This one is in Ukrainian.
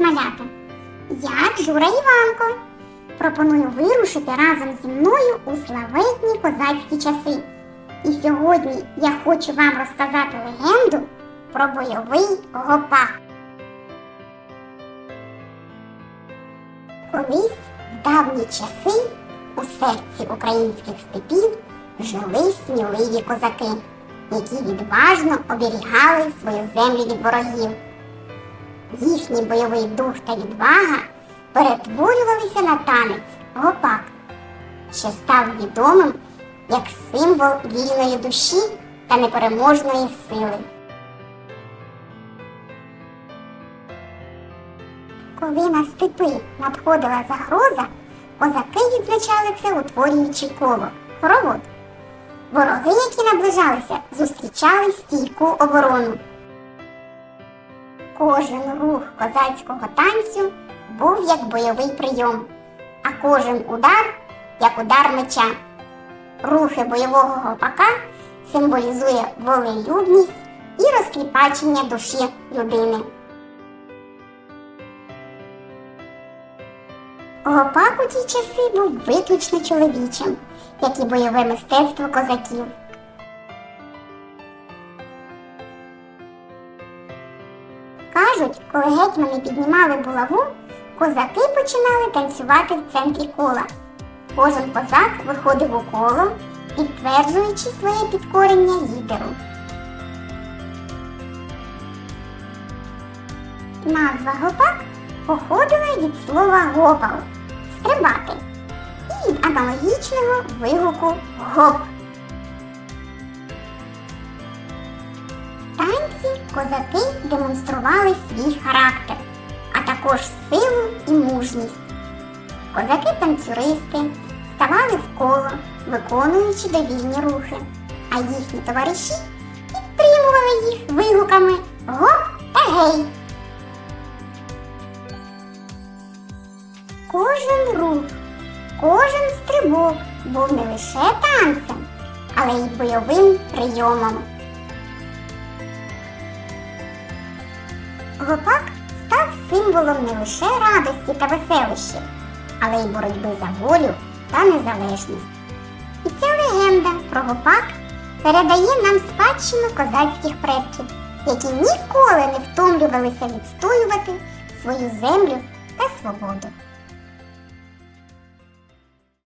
малята! Я Джура Іванко. Пропоную вирушити разом зі мною у славетні козацькі часи. І сьогодні я хочу вам розказати легенду про бойовий гопак. Колись в давні часи у серці українських степів жили сміливі козаки, які відважно оберігали свою землю від ворогів. Їхній бойовий дух та відвага перетворювалися на танець гопак, що став відомим як символ вільної душі та непереможної сили. Коли на степи надходила загроза, козаки відзначали це, утворюючи коло хоровод. Вороги, які наближалися, зустрічали стійку оборону. Кожен рух козацького танцю був як бойовий прийом, а кожен удар як удар меча. Рухи бойового гопака символізує волелюбність і розкліпачення душі людини. Гопак у ті часи був виключно чоловічим, як і бойове мистецтво козаків. Кажуть, коли гетьмани піднімали булаву, козаки починали танцювати в центрі кола. Кожен козак виходив у коло, підтверджуючи своє підкорення лідеру. Назва гопак походила від слова гопал стрибати і від аналогічного вигуку гоп. Козаки демонстрували свій характер, а також силу і мужність. Козаки-танцюристи ставали в коло, виконуючи довільні рухи, а їхні товариші підтримували їх вигуками гоп та гей. Кожен рух, кожен стрибок був не лише танцем, але й бойовим прийомом. Гопак став символом не лише радості та веселищів, але й боротьби за волю та незалежність. І ця легенда про гопак передає нам спадщину козацьких предків, які ніколи не втомлювалися відстоювати свою землю та свободу.